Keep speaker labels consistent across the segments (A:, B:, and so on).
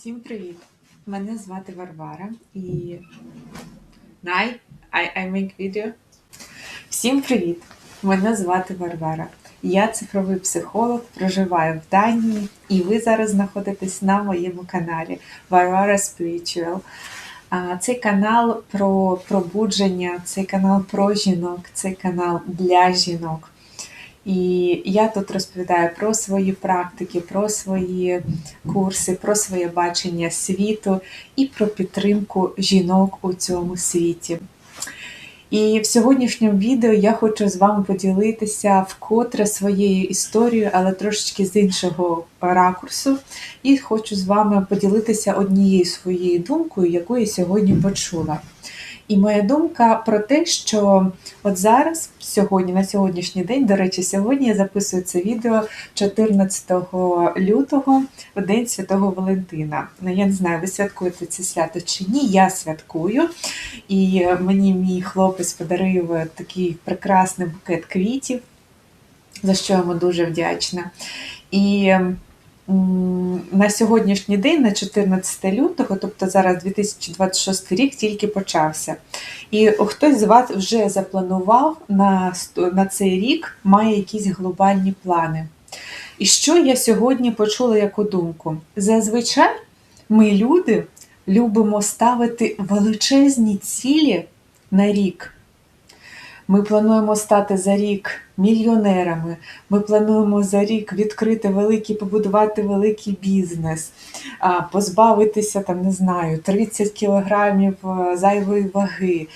A: Всім привіт! Мене звати Варвара і I, I make video. Всім привіт! Мене звати Варвара. Я цифровий психолог, проживаю в Данії, і ви зараз знаходитесь на моєму каналі Varvara Spiritual. Цей канал про пробудження, цей канал про жінок, цей канал для жінок. І я тут розповідаю про свої практики, про свої курси, про своє бачення світу і про підтримку жінок у цьому світі. І в сьогоднішньому відео я хочу з вами поділитися вкотре своєю історією, але трошечки з іншого ракурсу. І хочу з вами поділитися однією своєю думкою, яку я сьогодні почула. І моя думка про те, що от зараз, сьогодні, на сьогоднішній день, до речі, сьогодні я записую це відео 14 лютого, в День Святого Валентина. Ну, я не знаю, ви святкуєте це свято чи ні. Я святкую. І мені мій хлопець подарив такий прекрасний букет квітів, за що йому дуже вдячна. І на сьогоднішній день, на 14 лютого, тобто зараз 2026 рік, тільки почався. І хтось з вас вже запланував на, на цей рік, має якісь глобальні плани. І що я сьогодні почула яку думку? Зазвичай ми, люди, любимо ставити величезні цілі на рік. Ми плануємо стати за рік мільйонерами. Ми плануємо за рік відкрити великий, побудувати великий бізнес, позбавитися там, не знаю, 30 кілограмів е, зайвої ваги,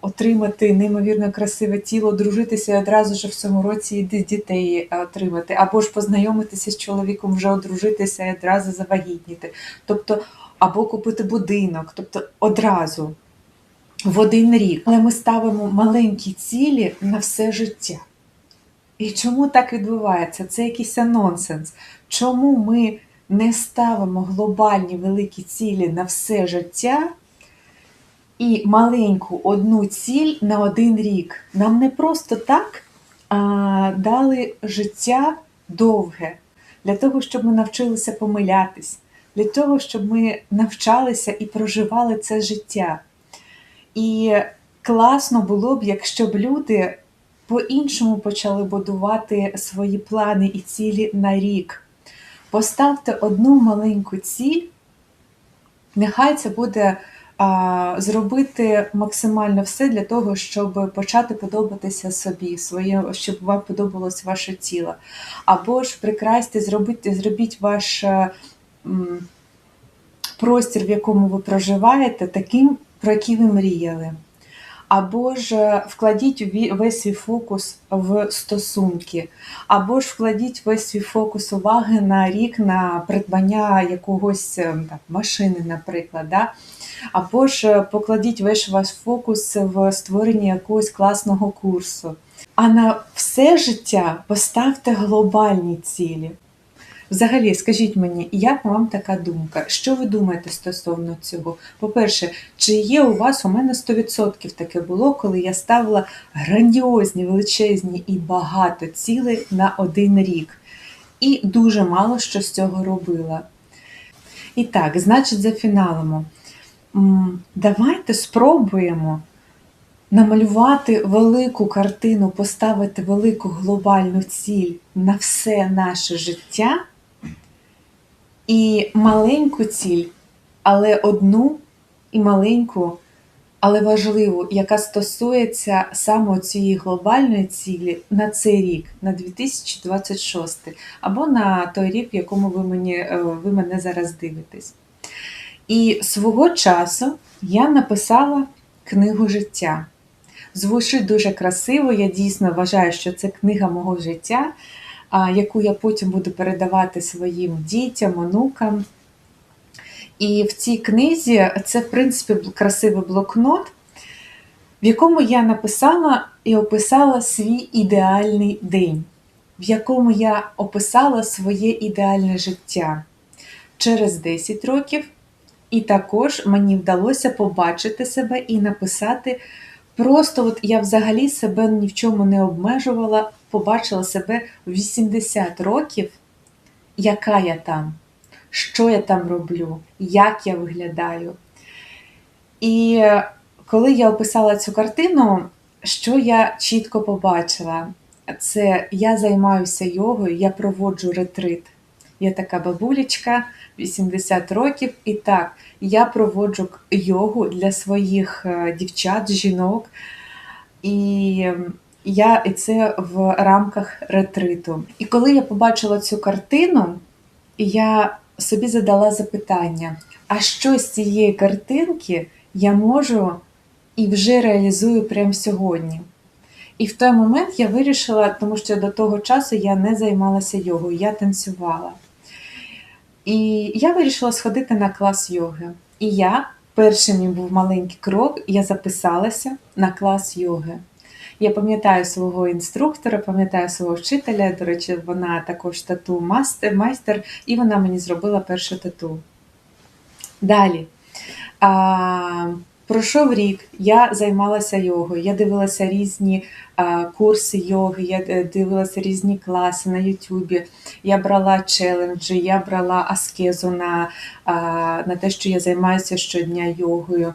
A: отримати неймовірно красиве тіло, дружитися і одразу ж в цьому році і дітей е, отримати, або ж познайомитися з чоловіком, вже одружитися і одразу завагітніти. Тобто, або купити будинок, тобто одразу в один рік. Але ми ставимо маленькі цілі на все життя. І чому так відбувається? Це якийсь нонсенс. Чому ми не ставимо глобальні великі цілі на все життя і маленьку одну ціль на один рік? Нам не просто так а, дали життя довге для того, щоб ми навчилися помилятись, для того, щоб ми навчалися і проживали це життя. І класно було б, якщо б люди по-іншому почали будувати свої плани і цілі на рік. Поставте одну маленьку ціль, нехай це буде зробити максимально все для того, щоб почати подобатися собі, своє, щоб вам подобалось ваше тіло. Або ж прикрасьте, зробіть, зробіть ваш м, простір, в якому ви проживаєте, таким, про який ви мріяли. Або ж е, вкладіть весь свій фокус в стосунки, або ж вкладіть весь свій фокус уваги на рік на придбання якогось е, там, машини, наприклад. Да? Або ж е, покладіть весь ваш фокус в створенні якогось класного курсу. А на все життя поставте глобальні цілі. Взагалі, скажіть мені, як вам така думка? Що ви думаєте стосовно цього? По-перше, чи є у вас у мене 100% таке було, коли я ставила грандіозні, величезні і багато цілей на один рік, і дуже мало що з цього робила. І так, значить, за фіналом. Давайте спробуємо намалювати велику картину, поставити велику глобальну ціль на все наше життя і маленьку ціль, але одну і маленьку, але важливу, яка стосується саме цієї глобальної цілі на цей рік, на 2026, або на той рік, в якому ви, мені, е, ви мене зараз дивитесь. І свого часу я написала книгу життя. Звучить дуже красиво. Я дійсно вважаю, що це книга мого життя, яку я потім буду передавати своїм дітям, онукам. І в цій книзі це, в принципі, красивий блокнот, в якому я написала і описала свій ідеальний день, в якому я описала своє ідеальне життя через 10 років. І також мені вдалося побачити себе і написати. Просто от я взагалі себе ні в чому не обмежувала, побачила себе в 80 років, яка я там, що я там роблю, як я виглядаю. І е, коли я описала цю картину, що я чітко побачила, це я займаюся йогою, я проводжу ретрит. Я така бабулечка, 80 років, і так, я проводжу йогу для своїх е, дівчат, жінок. І я і це в рамках ретриту. І коли я побачила цю картину, я собі задала запитання: а що з цієї картинки я можу і вже реалізую прямо сьогодні? І в той момент я вирішила, тому що до того часу я не займалася йогою, я танцювала. І я вирішила сходити на клас йоги. І я, перший мій був маленький крок, я записалася на клас йоги. Я пам'ятаю свого інструктора, пам'ятаю свого вчителя. До речі, вона також тату майстер, і вона мені зробила першу тату. Далі. А, пройшов рік, я займалася йогою, я дивилася різні а, курси йоги, я е, дивилася різні класи на Ютубі. Я брала челенджі, я брала аскезу на, а, на те, що я займаюся щодня йогою.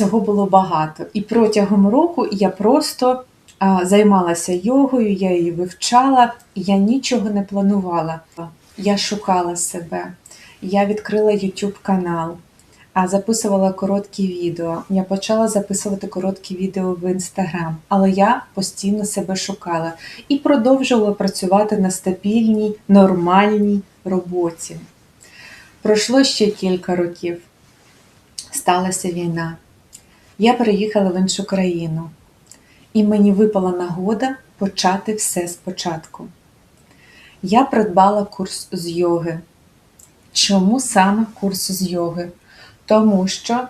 A: Цього було багато. І протягом року я просто займалася йогою, я її вивчала, і я нічого не планувала. Я шукала себе. Я відкрила YouTube канал, а записувала короткі відео. Я почала записувати короткі відео в Instagram, але я постійно себе шукала і продовжувала працювати на стабільній, нормальній роботі. Пройшло ще кілька років. Сталася війна. Я переїхала в іншу країну, і мені випала нагода почати все спочатку. Я придбала курс з йоги. Чому саме курс з йоги? Тому що,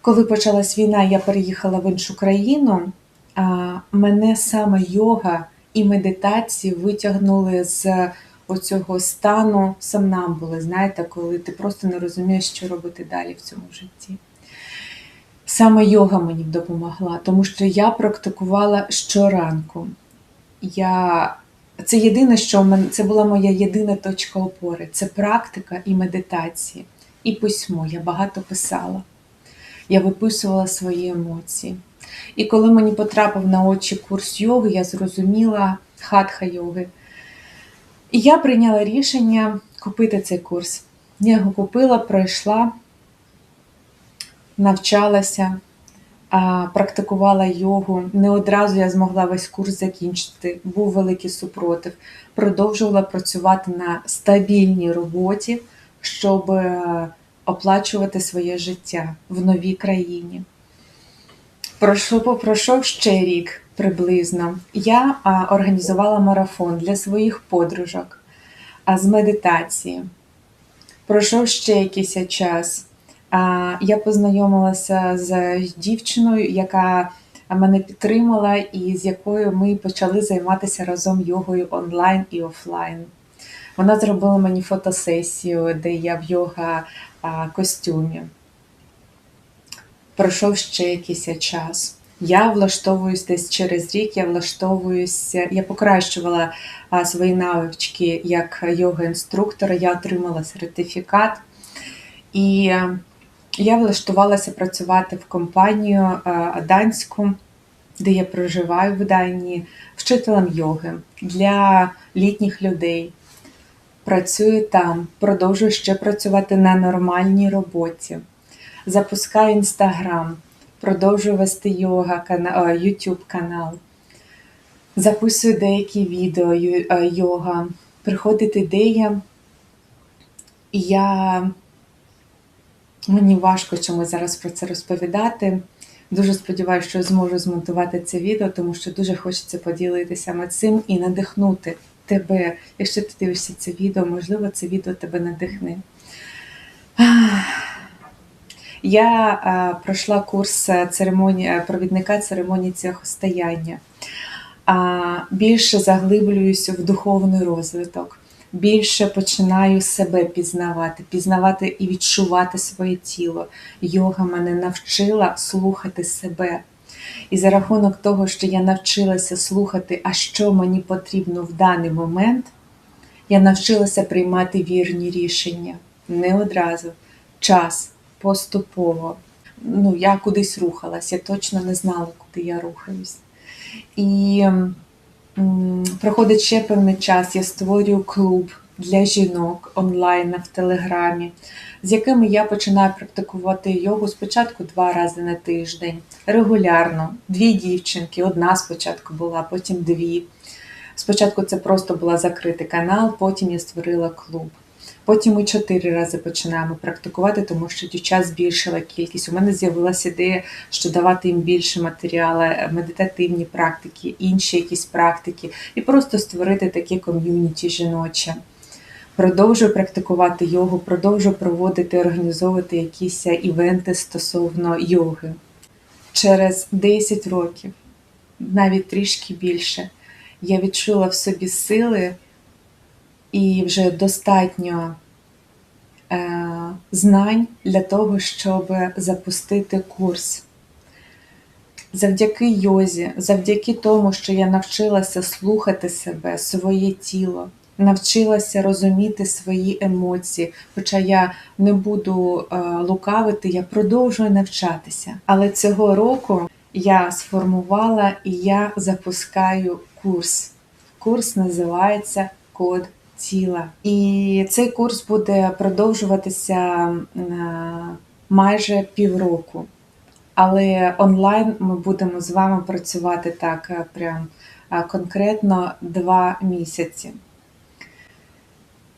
A: коли почалась війна, я переїхала в іншу країну, а мене саме йога і медитації витягнули з оцього стану сомнамбули, знаєте, коли ти просто не розумієш, що робити далі в цьому житті. Саме йога мені допомогла, тому що я практикувала щоранку. Я... Це єдине, що в мене це була моя єдина точка опори. Це практика і медитації, і письмо. Я багато писала. Я виписувала свої емоції. І коли мені потрапив на очі курс йоги, я зрозуміла хатха йоги. І я прийняла рішення купити цей курс. Я його купила, пройшла, навчалася, практикувала йогу. Не одразу я змогла весь курс закінчити. Був великий супротив. Продовжувала працювати на стабільній роботі, щоб е, оплачувати своє життя в новій країні. Пройшов, пройшов ще рік приблизно. Я організувала марафон для своїх подружок з медитації. Пройшов ще якийсь час. Я познайомилася з дівчиною, яка мене підтримала, і з якою ми почали займатися разом йогою онлайн і офлайн. Вона зробила мені фотосесію, де я в йога костюмі. Пройшов ще якийсь час. Я влаштовуюсь десь через рік, я влаштовуюся, я покращувала свої навички як йога-інструктора, я отримала сертифікат. І я влаштувалася працювати в компанію е, данську, де я проживаю в Данії, вчителем йоги для літніх людей. Працюю там, продовжую ще працювати на нормальній роботі. Запускаю інстаграм, продовжую вести йога канал, YouTube канал. Записую деякі відео е, йога. Приходить ідея, я Мені важко чомусь зараз про це розповідати. Дуже сподіваюся, що зможу змонтувати це відео, тому що дуже хочеться поділитися саме цим і надихнути тебе. Якщо ти дивишся це відео, можливо, це відео тебе надихне. Я пройшла курс церемонії, провідника церемонії цехостояння. А, більше заглиблююся в духовний розвиток більше починаю себе пізнавати, пізнавати і відчувати своє тіло. Йога мене навчила слухати себе. І за рахунок того, що я навчилася слухати, а що мені потрібно в даний момент, Я навчилася приймати вірні рішення не одразу, час, поступово. Ну, я кудись рухалась, я точно не знала, куди я рухаюсь. І проходить ще певний час, я створюю клуб для жінок онлайн в Телеграмі, з якими я починаю практикувати йогу спочатку два рази на тиждень, регулярно. Дві дівчинки, одна спочатку була, потім дві. Спочатку це просто була закритий канал, потім я створила клуб. Потім ми чотири рази починаємо практикувати, тому що дівчат збільшила кількість. У мене з'явилася ідея, що давати їм більше матеріалу, медитативні практики, інші якісь практики, і просто створити таке ком'юніті жіноче. Продовжую практикувати йогу, продовжую проводити, організовувати якісь івенти стосовно йоги. Через 10 років, навіть трішки більше, я відчула в собі сили і вже достатньо е, знань для того, щоб запустити курс. Завдяки йозі, завдяки тому, що я навчилася слухати себе, своє тіло, навчилася розуміти свої емоції. Хоча я не буду е, лукавити, я продовжую навчатися. Але цього року я сформувала і я запускаю курс. Курс називається Код тіла. І цей курс буде продовжуватися е, майже півроку. Але онлайн ми будемо з вами працювати так е, прям е, конкретно два місяці.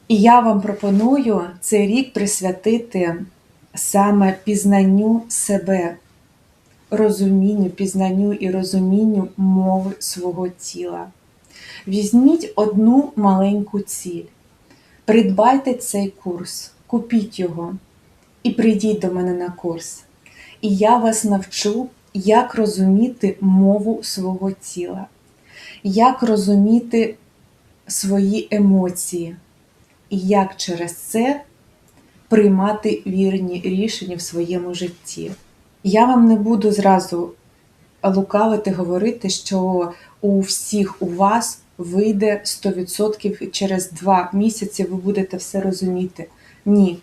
A: І я вам пропоную цей рік присвятити саме пізнанню себе, розумінню, пізнанню і розумінню мови свого тіла. Візьміть одну маленьку ціль, придбайте цей курс, купіть його і прийдіть до мене на курс. І я вас навчу, як розуміти мову свого тіла, як розуміти свої емоції, і як через це приймати вірні рішення в своєму житті. Я вам не буду зразу лукавити, говорити, що у всіх у вас вийде 100% і через 2 місяці ви будете все розуміти. Ні.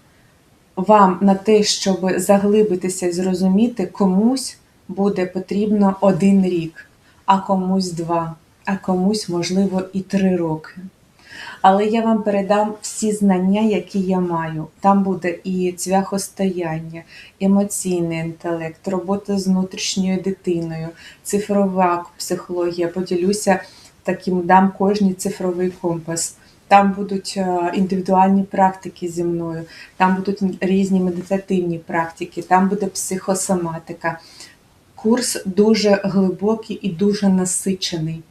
A: Вам на те, щоб заглибитися і зрозуміти, комусь буде потрібно один рік, а комусь два, а комусь, можливо, і три роки. Але я вам передам всі знання, які я маю. Там буде і цвяхостояння, емоційний інтелект, робота з внутрішньою дитиною, цифрова психологія. Поділюся таким, дам кожній цифровий компас. Там будуть е, індивідуальні практики зі мною, там будуть різні медитативні практики, там буде психосоматика. Курс дуже глибокий і дуже насичений,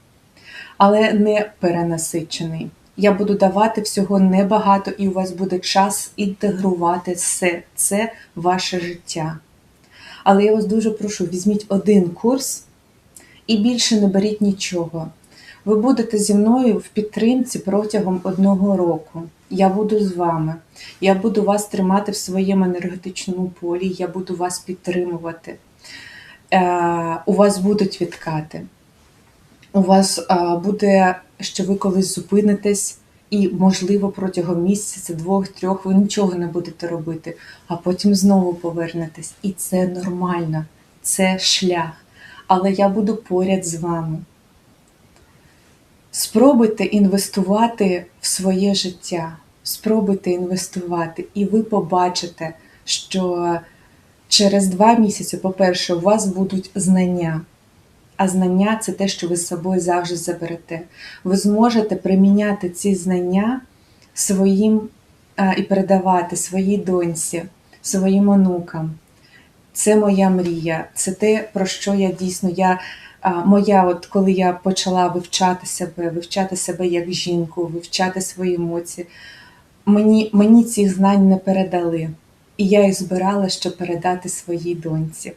A: але не перенасичений. Я буду давати всього небагато, і у вас буде час інтегрувати все це в ваше життя. Але я вас дуже прошу, візьміть один курс і більше не беріть нічого. Ви будете зі мною в підтримці протягом одного року. Я буду з вами. Я буду вас тримати в своєму енергетичному полі, я буду вас підтримувати. Е, У вас будуть відкати. У вас е, буде, що ви колись зупинитесь, і, можливо, протягом місяця, двох-трьох ви нічого не будете робити, а потім знову повернетесь. І це нормально, це шлях. Але я буду поряд з вами. Спробуйте інвестувати в своє життя, спробуйте інвестувати, і ви побачите, що через два місяці, по-перше, у вас будуть знання. А знання це те, що ви з собою завжди заберете. Ви зможете приміняти ці знання своїм і передавати своїй доньці, своїм онукам. Це моя мрія, це те, про що я дійсно я моя, от коли я почала вивчати себе, вивчати себе як жінку, вивчати свої емоції, мені, мені цих знань не передали. І я їх збирала, щоб передати своїй доньці.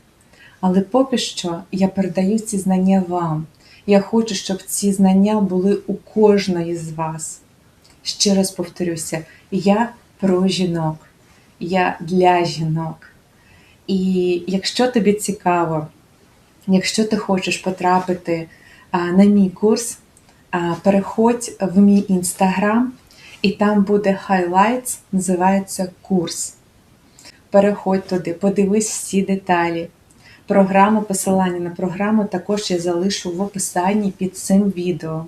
A: Але поки що я передаю ці знання вам. Я хочу, щоб ці знання були у кожної з вас. Ще раз повторюся, я про жінок, я для жінок. І якщо тобі цікаво, Якщо ти хочеш потрапити на мій курс, переходь в мій інстаграм І там буде highlights, називається курс. Переходь туди, подивись всі деталі. Програму, посилання на програму також я залишу в описанні під цим відео.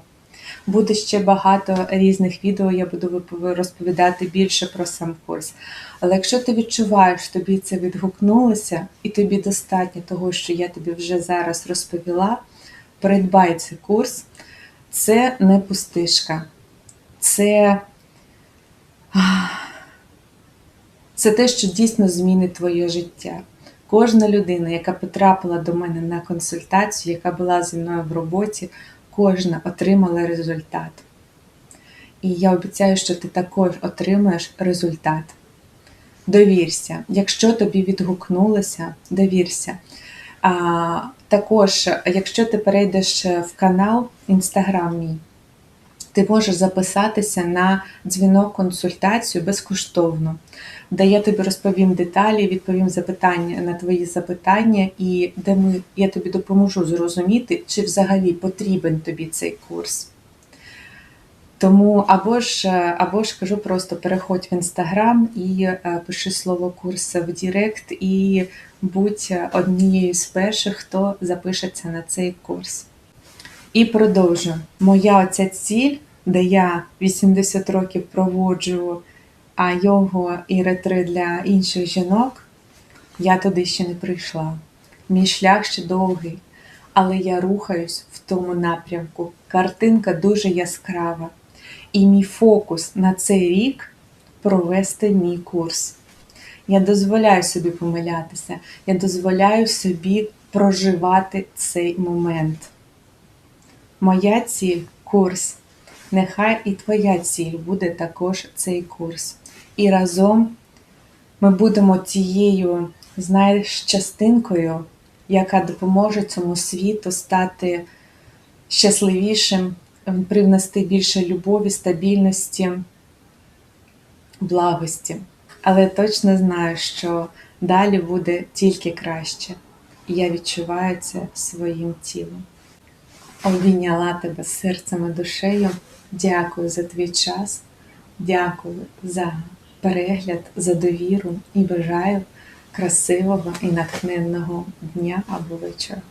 A: Буде ще багато різних відео, я буду розповідати більше про сам курс. Але якщо ти відчуваєш, тобі це відгукнулося, і тобі достатньо того, що я тобі вже зараз розповіла, придбай цей курс. Це не пустишка. Це, це те, що дійсно змінить твоє життя. Кожна людина, яка потрапила до мене на консультацію, яка була зі мною в роботі, кожна отримала результат. І я обіцяю, що ти також отримаєш результат. Довірся. Якщо тобі відгукнулося, довірся. А, також, якщо ти перейдеш в канал Інстаграм мій, ти можеш записатися на дзвінок консультацію безкоштовно, де я тобі розповім деталі, відповім запитання на твої запитання, і де ми, я тобі допоможу зрозуміти, чи взагалі потрібен тобі цей курс. Тому або ж, е, або ж кажу просто переходь в інстаграм і е, пиши слово курс в Дірект, і будь однією з перших, хто запишеться на цей курс. І продовжу. Моя оця ціль, де я 80 років проводжу а його і ретри для інших жінок, я туди ще не прийшла. Мій шлях ще довгий, але я рухаюсь в тому напрямку. Картинка дуже яскрава. І мій фокус на цей рік провести мій курс. Я дозволяю собі помилятися, я дозволяю собі проживати цей момент. Моя ціль курс. Нехай і твоя ціль буде також цей курс. І разом ми будемо тією, знаєш, частинкою, яка допоможе цьому світу стати щасливішим, привнести більше любові, стабільності, благості. Але точно знаю, що далі буде тільки краще. І я відчуваю це своїм тілом. Обійняла тебе серцем і душею. Дякую за твій час, дякую за перегляд, за довіру і бажаю красивого і натхненного дня або вечора.